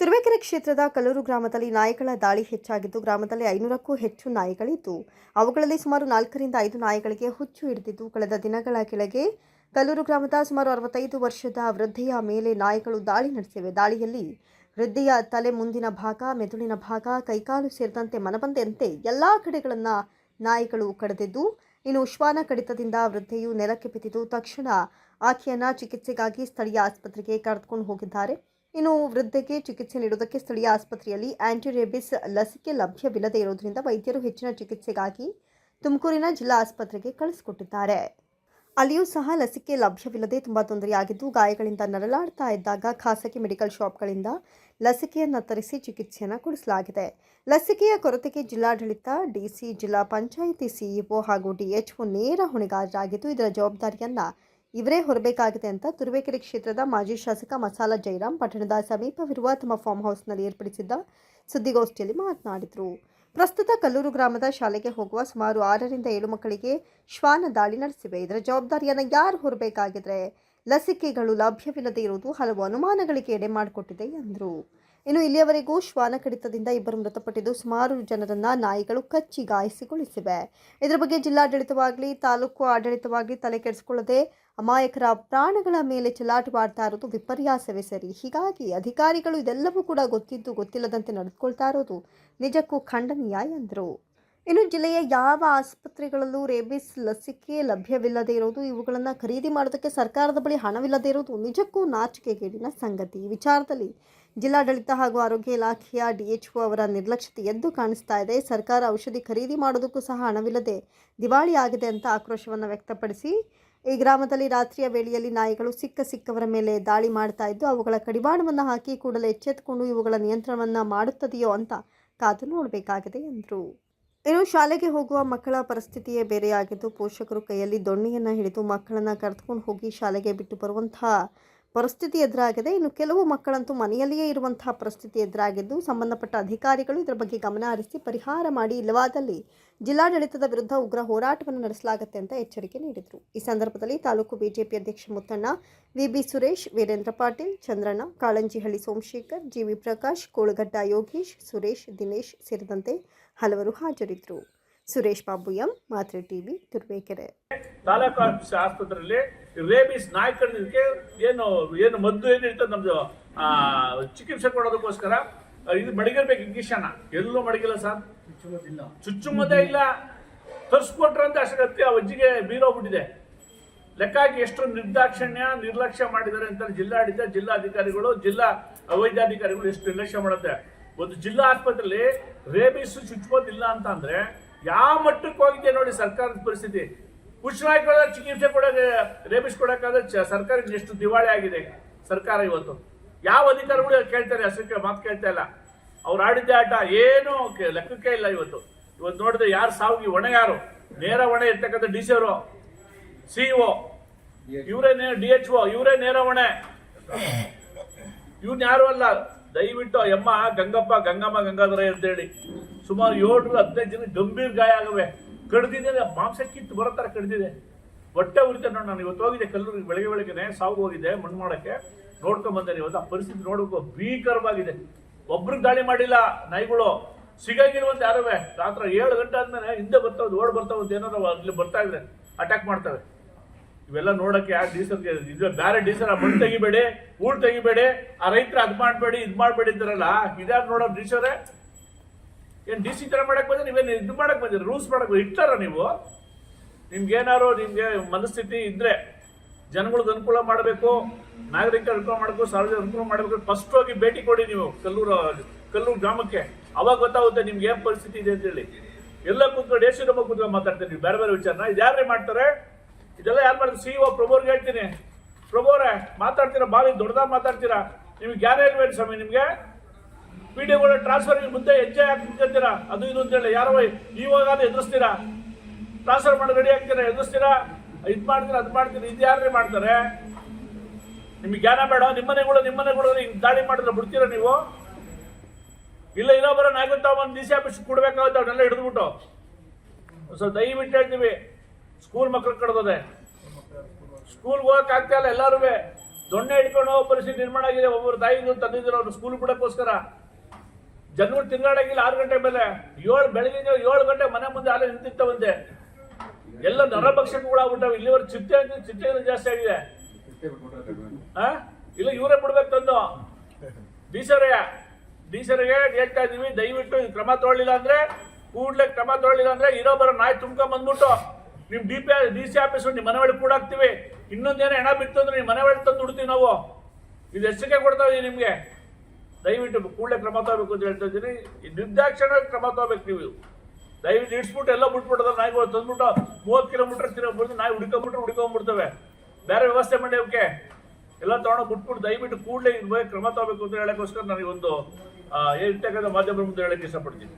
ತುರುವೇಕೆರೆ ಕ್ಷೇತ್ರದ ಕಲ್ಲೂರು ಗ್ರಾಮದಲ್ಲಿ ನಾಯಿಗಳ ದಾಳಿ ಹೆಚ್ಚಾಗಿದ್ದು, ಗ್ರಾಮದಲ್ಲಿ ಐನೂರಕ್ಕೂ ಹೆಚ್ಚು ನಾಯಿಗಳಿದ್ದು, ಅವುಗಳಲ್ಲಿ ಸುಮಾರು ನಾಲ್ಕರಿಂದ ಐದು ನಾಯಿಗಳಿಗೆ ಹುಚ್ಚು ಹಿಡಿದಿದ್ದು, ಕಳೆದ ದಿನಗಳ ಕೆಳಗೆ ಕಲ್ಲೂರು ಗ್ರಾಮದ ಸುಮಾರು ಅರವತ್ತೈದು ವರ್ಷದ ವೃದ್ಧೆಯ ಮೇಲೆ ನಾಯಿಗಳು ದಾಳಿ ನಡೆಸಿವೆ. ದಾಳಿಯಲ್ಲಿ ವೃದ್ಧೆಯ ತಲೆ ಮುಂದಿನ ಭಾಗ, ಮೆದುಳಿನ ಭಾಗ, ಕೈಕಾಲು ಸೇರಿದಂತೆ ಮನಬಂದಂತೆ ಎಲ್ಲ ಕಡೆಗಳನ್ನು ನಾಯಿಗಳು ಕಡಿದಿದ್ದು, ಇನ್ನು ಶ್ವಾನ ಕಡಿತದಿಂದ ವೃದ್ಧೆಯು ನೆಲಕ್ಕೆ ಬಿದ್ದಿದ್ದು, ತಕ್ಷಣ ಆಕೆಯನ್ನು ಚಿಕಿತ್ಸೆಗಾಗಿ ಸ್ಥಳೀಯ ಆಸ್ಪತ್ರೆಗೆ ಕರೆದುಕೊಂಡು ಹೋಗಿದ್ದಾರೆ. ಇನ್ನು ವೃದ್ಧೆಗೆ ಚಿಕಿತ್ಸೆ ನೀಡುವುದಕ್ಕೆ ಸ್ಥಳೀಯ ಆಸ್ಪತ್ರೆಯಲ್ಲಿ ಆಂಟಿರೇಬಿಸ್ ಲಸಿಕೆ ಲಭ್ಯವಿಲ್ಲದೆ ಇರುವುದರಿಂದ ವೈದ್ಯರು ಹೆಚ್ಚಿನ ಚಿಕಿತ್ಸೆಗಾಗಿ ತುಮಕೂರಿನ ಜಿಲ್ಲಾ ಆಸ್ಪತ್ರೆಗೆ ಕಳಿಸಿಕೊಟ್ಟಿದ್ದಾರೆ ಅಲ್ಲಿಯೂ ಸಹ ಲಸಿಕೆ ಲಭ್ಯವಿಲ್ಲದೆ ತುಂಬ ತೊಂದರೆಯಾಗಿದ್ದು, ಗಾಯಗಳಿಂದ ನರಳಾಡ್ತಾ ಇದ್ದಾಗ ಖಾಸಗಿ ಮೆಡಿಕಲ್ ಶಾಪ್ಗಳಿಂದ ಲಸಿಕೆಯನ್ನು ತರಿಸಿ ಚಿಕಿತ್ಸೆಯನ್ನು ಕೊಡಿಸಲಾಗಿದೆ. ಲಸಿಕೆಯ ಕೊರತೆಗೆ ಜಿಲ್ಲಾಡಳಿತ, ಡಿಸಿ, ಜಿಲ್ಲಾ ಪಂಚಾಯಿತಿ ಸಿಇಒ ಹಾಗೂ ಡಿಎಚ್ಒ ನೇರ ಹೊಣೆಗಾರರಾಗಿದ್ದು, ಇದರ ಜವಾಬ್ದಾರಿಯನ್ನ ಇವರೇ ಹೊರಬೇಕಾಗಿದೆ ಅಂತ ತುರುವೇಕೆರೆ ಕ್ಷೇತ್ರದ ಮಾಜಿ ಶಾಸಕ ಮಸಾಲ ಜೈರಾಮ್ ಪಟ್ಟಣದ ಸಮೀಪವಿರುವ ತಮ್ಮ ಫಾರ್ಮ್ ಹೌಸ್ನಲ್ಲಿ ಏರ್ಪಡಿಸಿದ್ದ ಸುದ್ದಿಗೋಷ್ಠಿಯಲ್ಲಿ ಮಾತನಾಡಿದರು. ಪ್ರಸ್ತುತ ಕಲ್ಲೂರು ಗ್ರಾಮದ ಶಾಲೆಗೆ ಹೋಗುವ ಸುಮಾರು ಆರರಿಂದ ಏಳು ಮಕ್ಕಳಿಗೆ ಶ್ವಾನ ದಾಳಿ ನಡೆಸಿವೆ. ಇದರ ಜವಾಬ್ದಾರಿಯನ್ನು ಯಾರು ಹೊರಬೇಕಾಗಿದ್ರೆ ಲಸಿಕೆಗಳು ಲಭ್ಯವಿಲ್ಲದೆ ಇರುವುದು ಹಲವು ಅನುಮಾನಗಳಿಗೆ ಎಡೆ ಮಾಡಿಕೊಟ್ಟಿದೆ ಎಂದರು. ಇನ್ನು ಇಲ್ಲಿಯವರೆಗೂ ಶ್ವಾನ ಕಡಿತದಿಂದ ಇಬ್ಬರು ಮೃತಪಟ್ಟಿದ್ದು ಸುಮಾರು ಜನರನ್ನ ನಾಯಿಗಳು ಕಚ್ಚಿ ಗಾಯಿಸಿಗೊಳಿಸಿವೆ ಇದರ ಬಗ್ಗೆ ಜಿಲ್ಲಾಡಳಿತವಾಗಲಿ ತಾಲೂಕು ಆಡಳಿತವಾಗಲಿ ತಲೆ ಕೆಡಿಸಿಕೊಳ್ಳದೆ ಅಮಾಯಕರ ಪ್ರಾಣಗಳ ಮೇಲೆ ಚೆಲ್ಲಾಟವಾಡ್ತಾ ಇರೋದು ವಿಪರ್ಯಾಸವೇ ಸರಿ. ಹೀಗಾಗಿ ಅಧಿಕಾರಿಗಳು ಇದೆಲ್ಲವೂ ಕೂಡ ಗೊತ್ತಿದ್ದು ಗೊತ್ತಿಲ್ಲದಂತೆ ನಡೆದುಕೊಳ್ತಾ ಇರೋದು ನಿಜಕ್ಕೂ ಖಂಡನೀಯ ಎಂದರು. ಇನ್ನು ಜಿಲ್ಲೆಯ ಯಾವ ಆಸ್ಪತ್ರೆಗಳಲ್ಲೂ ರೇಬಿಸ್ ಲಸಿಕೆ ಲಭ್ಯವಿಲ್ಲದೆ ಇರೋದು, ಇವುಗಳನ್ನು ಖರೀದಿ ಮಾಡೋದಕ್ಕೆ ಸರ್ಕಾರದ ಬಳಿ ಹಣವಿಲ್ಲದೆ ಇರೋದು ನಿಜಕ್ಕೂ ನಾಚಿಕೆಗೇಡಿನ ಸಂಗತಿ. ಈ ವಿಚಾರದಲ್ಲಿ ಜಿಲ್ಲಾಡಳಿತ ಹಾಗೂ ಆರೋಗ್ಯ ಇಲಾಖೆಯ ಡಿಎಚ್ಒ ಅವರ ನಿರ್ಲಕ್ಷ್ಯತೆ ಎದ್ದು ಕಾಣಿಸ್ತಾ ಇದೆ. ಸರ್ಕಾರ ಔಷಧಿ ಖರೀದಿ ಮಾಡೋದಕ್ಕೂ ಸಹ ಹಣವಿಲ್ಲದೆ ದಿವಾಳಿ ಆಗಿದೆ ಅಂತ ಆಕ್ರೋಶವನ್ನು ವ್ಯಕ್ತಪಡಿಸಿ ಈ ಗ್ರಾಮದಲ್ಲಿ ರಾತ್ರಿಯ ವೇಳೆಯಲ್ಲಿ ನಾಯಿಗಳು ಸಿಕ್ಕ ಸಿಕ್ಕವರ ಮೇಲೆ ದಾಳಿ ಮಾಡ್ತಾ ಇದ್ದು, ಅವುಗಳ ಕಡಿವಾಣವನ್ನು ಹಾಕಿ ಕೂಡಲೇ ಎಚ್ಚೆತ್ತುಕೊಂಡು ಇವುಗಳ ನಿಯಂತ್ರಣವನ್ನು ಮಾಡುತ್ತದೆಯೋ ಅಂತ ಕಾದು ನೋಡಬೇಕಾಗಿದೆ ಎಂದರು. ಇನ್ನು ಶಾಲೆಗೆ ಹೋಗುವ ಮಕ್ಕಳ ಪರಿಸ್ಥಿತಿಯೇ ಬೇರೆಯಾಗಿದ್ದು, ಪೋಷಕರು ಕೈಯಲ್ಲಿ ದೊಣ್ಣೆಯನ್ನು ಹಿಡಿದು ಮಕ್ಕಳನ್ನು ಕರೆದುಕೊಂಡು ಹೋಗಿ ಶಾಲೆಗೆ ಬಿಟ್ಟು ಬರುವಂತಹ ಪರಿಸ್ಥಿತಿ ಎದುರಾಗಿದೆ. ಇನ್ನು ಕೆಲವು ಮಕ್ಕಳಂತೂ ಮನೆಯಲ್ಲಿಯೇ ಇರುವಂತಹ ಪರಿಸ್ಥಿತಿ ಎದುರಾಗಿದ್ದು, ಸಂಬಂಧಪಟ್ಟ ಅಧಿಕಾರಿಗಳು ಇದರ ಬಗ್ಗೆ ಗಮನ ಹರಿಸಿ ಪರಿಹಾರ ಮಾಡಿ ಇಲ್ಲವಾದಲ್ಲಿ ಜಿಲ್ಲಾಡಳಿತದ ವಿರುದ್ಧ ಉಗ್ರ ಹೋರಾಟವನ್ನು ನಡೆಸಲಾಗುತ್ತೆ ಅಂತ ಎಚ್ಚರಿಕೆ ನೀಡಿದರು. ಈ ಸಂದರ್ಭದಲ್ಲಿ ತಾಲೂಕು ಬಿಜೆಪಿ ಅಧ್ಯಕ್ಷ ಮುತ್ತಣ್ಣ, ವಿಬಿ ಸುರೇಶ್, ವೀರೇಂದ್ರ ಪಾಟೀಲ್, ಚಂದ್ರಣ್ಣ, ಕಾಳಂಜಿಹಳ್ಳಿ ಸೋಮಶೇಖರ್, ಜಿವಿ ಪ್ರಕಾಶ್, ಕೋಳಗಡ್ಡ ಯೋಗೀಶ್, ಸುರೇಶ್, ದಿನೇಶ್ ಸೇರಿದಂತೆ ಹಲವರು ಹಾಜರಿದ್ದರು Suresh Babu M, Matre TV, Turuvekere. Rabies ನಾಯಿ ಕಡಿದಕ್ಕೆ ಏನು ಏನು ಮದ್ದು ಏನು ಇರ್ತದೆ ನಮ್ದು ಆ, ಚಿಕಿತ್ಸೆ ಕೊಡೋದಕ್ಕೋಸ್ಕರ ಇದು ಮಡಗಿರ್ಬೇಕು ಇಂಜೆಕ್ಷನ್ ಎಲ್ಲೂ ಮಡಗಿಲ್ಲ ಸರ್. ಚುಚ್ಚುಮದ್ದೇ ಇಲ್ಲ. ತರಿಸ್ಕೊಟ್ರಂತ ಅಷ್ಟೇ ಆ ಅಜ್ಜಿಗೆ ಬೀರೋಗ್ಬಿಟ್ಟಿದೆ ಲೆಕ್ಕ ಹಾಕಿ ಎಷ್ಟು ನಿರ್ದಾಕ್ಷಿಣ್ಯ ನಿರ್ಲಕ್ಷ್ಯ ಮಾಡಿದ್ದಾರೆ ಅಂತ ಜಿಲ್ಲಾಡಳಿತ ಜಿಲ್ಲಾಧಿಕಾರಿಗಳು ಜಿಲ್ಲಾ ವೈದ್ಯಾಧಿಕಾರಿಗಳು ಎಷ್ಟು ನಿರ್ಲಕ್ಷ್ಯ ಮಾಡುತ್ತೆ. ಒಂದು ಜಿಲ್ಲಾ ಆಸ್ಪತ್ರೆಯಲ್ಲಿ ರೇಬಿಸ್ ಚುಚ್ಚುಮದ್ದು ಅಂತ ಅಂದ್ರೆ ಯಾವ ಮಟ್ಟಕ್ಕೆ ಹೋಗಿದೆ ನೋಡಿ ಸರ್ಕಾರದ ಪರಿಸ್ಥಿತಿ. ಹುಚ್ಚನಾಯ್ಕೊಳ್ಳ ಚಿಕಿತ್ಸೆ ಕೊಡೋಕೆ, ರೇಬಿಸ್ ಕೊಡೋಕ್ಕಾದ್ರೆ ಸರ್ಕಾರ ಎಷ್ಟು ದಿವಾಳಿ ಆಗಿದೆ ಸರ್ಕಾರ ಇವತ್ತು. ಯಾವ ಅಧಿಕಾರಿಗಳು ಕೇಳ್ತಾರೆ ಅಷ್ಟಕ್ಕೆ ಮಾತು ಕೇಳ್ತಾ ಇಲ್ಲ. ಅವ್ರು ಆಡಿದ್ದೆ ಆಟ, ಏನು ಲೆಕ್ಕಕ್ಕೆ ಇಲ್ಲ ಇವತ್ತು. ಇವತ್ತು ನೋಡಿದ್ರೆ ಯಾರು ಸಾವಿಗೆ ಹೊಣೆ ಯಾರು? ನೇರ ಹೊಣೆ ಇರ್ತಕ್ಕಂಥ ಡಿ ಸಿ ಅವರು ಒ, ಇವರೇ ಡಿ ಎಚ್ ಒ, ಇವರೇ ನೇರ ಹೊಣೆ ಇವ್ನ ಯಾರು ಅಲ್ಲ. ದಯವಿಟ್ಟು ಎಮ್ಮ ಗಂಗಪ್ಪ, ಗಂಗಮ್ಮ ಗಂಗಾಧರ ಅಂತೇಳಿ. ಸುಮಾರು ಏಳರಿಂದ ಹದಿನೈದು ಜನ ಗಂಭೀರ ಗಾಯ ಆಗವೆ. ಕಡ್ದಿದೆ ಮಾಂಸ ಕಿತ್ತು ಬರೋ ಥರ ಕಡ್ದಿದೆ. ಹೊಟ್ಟೆ ಉರಿತ ನೋಡಿ ನಾನು ಇವತ್ತು ಹೋಗಿದ್ದೆ ಕಲ್ಲು ಬೆಳಗ್ಗೆ ಬೆಳಗ್ಗೆನೆ ಸಾವು ಹೋಗಿದೆ ಮಣ್ಣು ಮಾಡಕ್ಕೆ. ನೋಡ್ಕೊಂಡ್ ಇವತ್ತು ಆ ಪರಿಸ್ಥಿತಿ ನೋಡಬೇಕು ಭೀಕರವಾಗಿದೆ. ಒಬ್ರಿಗೆ ದಾಳಿ ಮಾಡಿಲ್ಲ ನಾಯಿಗಳು. ಸಿಗಾಗಿರುವಂತ ಯಾರವೇ? ರಾತ್ರಿ ಏಳು ಗಂಟೆ ಆದ್ಮೇಲೆ ಹಿಂದೆ ಬರ್ತಾವೆ ಓಡ್ ಬರ್ತಾವೆ ಅಂತ ಏನಾದ್ರು ಅಲ್ಲಿ ಬರ್ತಾ ಇದೆ ಅಟ್ಯಾಕ್ ಮಾಡ್ತವೆ. ಇವೆಲ್ಲ ನೋಡಕ್ಕೆ ಯಾರು ಡೀಸಲ್ಗೆ ಇದು ಬೇರೆ ಡೀಸಲ್ ಮಣ್ಣು ತೆಗಿಬೇಡಿ, ಊರು ತೆಗಿಬೇಡಿ, ಆ ರೈತರು ಅದ್ ಮಾಡಬೇಡಿ, ಇದು ಮಾಡಬೇಡಿ ಅಂತಾರಲ್ಲ ಇದ್ಯಾರು ನೋಡೋ ಡೀಸರೇ ಏನ್ ಡಿ ಸಿ ತರ ಮಾಡಕ್ ಬಂದ್ರೆ? ನೀವೇನು ಇದು ಮಾಡಕ್ ಬಂದಿರಿ? ರೂಲ್ಸ್ ಮಾಡಕ್ಕೆ ಇಟ್ಟಾರ ನೀವು? ನಿಮ್ಗೆ ನಿಮಗೆ ಮನಸ್ಥಿತಿ ಇದ್ರೆ ಜನಗಳಿಗೆ ಅನುಕೂಲ ಮಾಡಬೇಕು, ನಾಗರಿಕರ ಅನುಕೂಲ ಮಾಡಬೇಕು ಸಾರ್ವಜನಿಕ ಅನುಕೂಲ ಮಾಡಬೇಕು. ಫಸ್ಟ್ ಹೋಗಿ ಭೇಟಿ ಕೊಡಿ ನೀವು ಕಲ್ಲೂರು ಕಲ್ಲೂರು ಗ್ರಾಮಕ್ಕೆ. ಅವಾಗ ಗೊತ್ತಾಗುತ್ತೆ ನಿಮ್ಗೆ ಏನು ಪರಿಸ್ಥಿತಿ ಇದೆ ಅಂತ ಹೇಳಿ. ಎಲ್ಲ ಕೂತ್ಕೊಂಡು ಎಷ್ಟು ನಮ್ಮ ಕೂತ್ಕೊಂಡು ಮಾತಾಡ್ತೀನಿ ನೀವು? ಬೇರೆ ಬೇರೆ ವಿಚಾರನ? ಇದು ಯಾರೇ ಮಾಡ್ತಾರೆ? ಇದೆಲ್ಲ ಯಾರು ಮಾಡ್ತಾರೆ? ಸಿ ಒ ಪ್ರಭೋರ್ಗೆ ಹೇಳ್ತೀನಿ. ಪ್ರಭೋರೇ, ಮಾತಾಡ್ತೀರಾ? ಭಾರಿ ದೊಡ್ಡದಾಗ ಮಾತಾಡ್ತೀರಾ? ನಿಮ್ಗೆ ಯಾರೇ ಇಲ್ವೇನು ಸ್ವಾಮಿ ನಿಮ್ಗೆ? ವಿಡಿಯೋಗಳ ಟ್ರಾನ್ಸ್ಫರ್ ಮುಂದೆ ಹೆಜ್ಜೆ ಹಾಕ್ತಿರ್ತೀರಾ ಅದು ಇದು ಅಂತ ಹೇಳಿ. ಯಾರೋ ಇವಾಗ ಎದುರಿಸ್ತೀರಾ? ಟ್ರಾನ್ಸ್ಫರ್ ಮಾಡಿ ರೆಡಿ ಆಗ್ತೀರಾ? ಎದುರಿಸ್ತೀರಾ? ಇದು ಮಾಡ್ತೀರಾ, ಅದು ಮಾಡ್ತೀರಾ? ಇದು ಯಾರೇ ಮಾಡ್ತಾರೆ? ನಿಮ್ಗೆ ಜ್ಞಾನ ಬೇಡ. ನಿಮ್ಮನೆಗಳು ನಿಮ್ಮನೆಗಳು ಹಿಂಗ್ ದಾಳಿ ಮಾಡಿದ್ರೆ ಬಿಡ್ತೀರಾ ನೀವು? ಇಲ್ಲ ಇರೋ ಬರೋ ನಾಗತ್ತ ಒಂದು ಡಿ ಸಿ ಆಫೀಸ್ ಕೊಡ್ಬೇಕಾಗುತ್ತೆ ಅವನ್ನೆಲ್ಲ ಹಿಡಿದ್ಬಿಟ್ಟು. ಸೊ ದಯವಿಟ್ಟು ಹೇಳ್ತೀವಿ. ಸ್ಕೂಲ್ ಮಕ್ಳು ಕಡ್ದದೆ. ಸ್ಕೂಲ್ಗೆ ಹೋಗಕ್ ಆಗ್ತಾ ಇಲ್ಲ ಎಲ್ಲರೂ ದೊಣ್ಣೆ ಹಿಡ್ಕೊಂಡು ಪರಿಸ್ಥಿತಿ ನಿರ್ಮಾಣ ಆಗಿದೆ. ಒಬ್ಬರು ತಾಯಿ ತಂದಿದ್ರು ಅವ್ರು ಸ್ಕೂಲ್ ಬಿಡಕ್ಕೋಸ್ಕರ. ಜನಗಳು ತಿರುಗಾಡಂಗಿಲ್ಲ ಆರು ಗಂಟೆ ಮೇಲೆ. ಏಳು ಬೆಳಗಿನ ಏಳು ಗಂಟೆ ಮನೆ ಮುಂದೆ ಅಲ್ಲೇ ನಿಂತಿತ್ತವಂತೆ. ಎಲ್ಲ ನರಭಕ್ಷಕಗಳಾಗ್ಬಿಟ್ಟಾವೆ ಇಲ್ಲಿವರೆಗೆ ಚಿಟ್ಟೆ ಅಂತ ಚಿತ್ತೆ ಜಾಸ್ತಿ ಆಗಿದೆ? ಇಲ್ಲ, ಇವರೇ ಬಿಡ್ಬೇಕು ತಂದು. ಡಿಸರೇ ಬೀಸರಿಗೆ ಹೇಳ್ತಾ ಇದೀವಿ, ದಯವಿಟ್ಟು ಕ್ರಮ ತಗೊಳ್ಳಿಲ್ಲ ಅಂದ್ರೆ, ಕೂಡ್ಲೆ ಕ್ರಮ ತೊಗೊಳ್ಳಿಲ್ಲ ಅಂದ್ರೆ ಇರೋ ಬರೋ ನಾಯಿ ತುಂಬ್ಕೊಂಡ್ ಬಂದ್ಬಿಟ್ಟು ನಿಮ್ D P D C office ನಿಮ್ ಮನೆ ಒಳಗೆ ಕೂಡ ಹಾಕ್ತಿವಿ. ಇನ್ನೊಂದೇನೋ ಹೆಣ ಬಿತ್ತು ಅಂದ್ರೆ ನಿಮ್ ಮನೆ ಒಳಗೆ ತಂದು ಬಿಡ್ತೀವಿ ನಾವು. ಇದು ಎಷ್ಟಕ್ಕೆ ಕೊಡ್ತಾ ಇದೀವಿ ನಿಮ್ಗೆ. ದಯವಿಟ್ಟು ಕೂಡಲೇ ಕ್ರಮ ತಗೋಬೇಕು ಅಂತ ಹೇಳ್ತಾ ಇದ್ದೀನಿ. ನಿರ್ದಾಕ್ಷಣ ಕ್ರಮ ತಗೋಬೇಕು ನೀವು. ದಯವಿಟ್ಟು ಇಡ್ಸ್ಬಿಟ್ಟು ಎಲ್ಲ ಬಿಟ್ಬಿಟ್ಟದ ನಾಯಿಗಳು ತಂದ್ಬಿಟ್ಟು ಮೂವತ್ತು ಕಿಲೋಮೀಟರ್ ತಿರುಗಿ ನಾಯಿ ಹುಡ್ಕೊಂಬಿಟ್ರೆ ಹುಡ್ಕೊಂಡ್ಬಿಡ್ತವೆ. ಬೇರೆ ವ್ಯವಸ್ಥೆ ಮಾಡಿ ಅವಕ್ಕೆ ಎಲ್ಲ ತಗೊಂಡು ಬಿಟ್ಬಿಟ್ಟು ದಯವಿಟ್ಟು ಕೂಡಲೇ ಇದ್ರ ಕ್ರಮ ತಗೋಬೇಕು ಅಂತ ಹೇಳಕ್ಕೋಸ್ಕರ ನನಗೆ ಒಂದು ಇರ್ತಕ್ಕಂಥ ಮಾಧ್ಯಮ ಮುಂದೆ ಹೇಳಕ್ಕೆ ಇಷ್ಟಪಡ್ತೀನಿ.